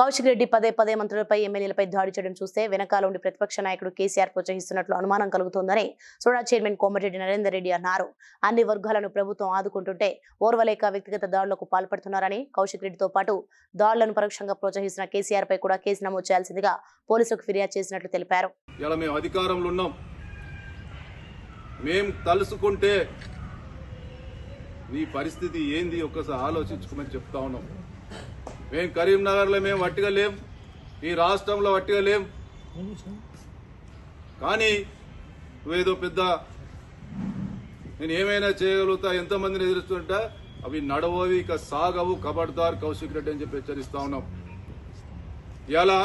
కౌశిక్ రెడ్డి పదే పదే మంత్రులపై ఎమ్మెల్యేలపై దాడి చేయడం చూస్తే వెనకాల ఉండి ప్రతిపక్ష నాయకుడు కేసీఆర్ ప్రోత్సహిస్తున్నట్లు అనుమానం కలుగుతోందని సోడా చైర్మన్ కోమటిరెడ్డి నరేందర్ రెడ్డి అన్నారు. అన్ని వర్గాలను ప్రభుత్వం ఆదుకుంటుంటే ఓర్వలేక వ్యక్తిగత దాడులకు పాల్పడుతున్నారని కౌశిక్ రెడ్డితో పాటు దాడులను పరోక్షంగా ప్రోత్సహిస్తున్న కేసీఆర్ పై కూడా కేసు నమోదు చేయాల్సిందిగా పోలీసులకు ఫిర్యాదు చేసినట్లు తెలిపారు. మేము అధికారంలో ఉన్నాం. మేం తలుసుకుంటే నీ పరిస్థితి ఏంది? ఒక్కసారి ఆలోచించుకోమని చెప్తా ఉన్నాం. మేము కరీంనగర్లో మేము వట్టిగా లేం. ఈ రాష్ట్రంలో వట్టిగా లేం. కానీ నువ్వేదో పెద్ద నేను ఏమైనా చేయగలుగుతా ఎంతమందిని ఎదురుస్తుంటా? అవి నడవవి ఇక సాగవు. కబడ్దార్ కౌశిక్ రెడ్డి అని చెప్పి హెచ్చరిస్తా ఉన్నాం. ఎలా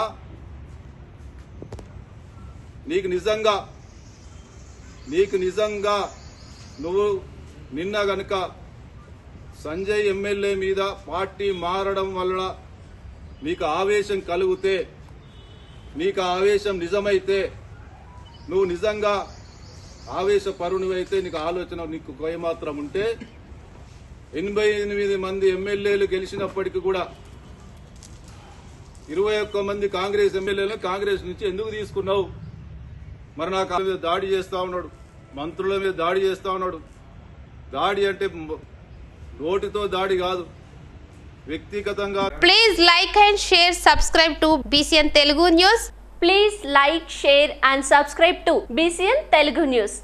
నీకు నిజంగా నీకు నిజంగా నువ్వు నిన్న గనుక సంజయ్ ఎమ్మెల్యే మీద పార్టీ మారడం వలన నీకు ఆవేశం కలిగితే నీకు ఆవేశం నిజమైతే నువ్వు నిజంగా ఆవేశపరునివైతే నీకు ఆలోచన నీకు ఏమాత్రం ఉంటే ఎనభై ఎనిమిది మంది ఎమ్మెల్యేలు గెలిచినప్పటికీ కూడా ఇరవై ఒక్క మంది కాంగ్రెస్ ఎమ్మెల్యేలను కాంగ్రెస్ నుంచి ఎందుకు తీసుకున్నావు? మరి నాకు మీద దాడి చేస్తా ఉన్నాడు. మంత్రుల మీద దాడి చేస్తా ఉన్నాడు. దాడి అంటే నోటితో దాడి కాదు వ్యక్తిగతంగా please like and share subscribe to BCN Telugu news please like share and subscribe to BCN Telugu news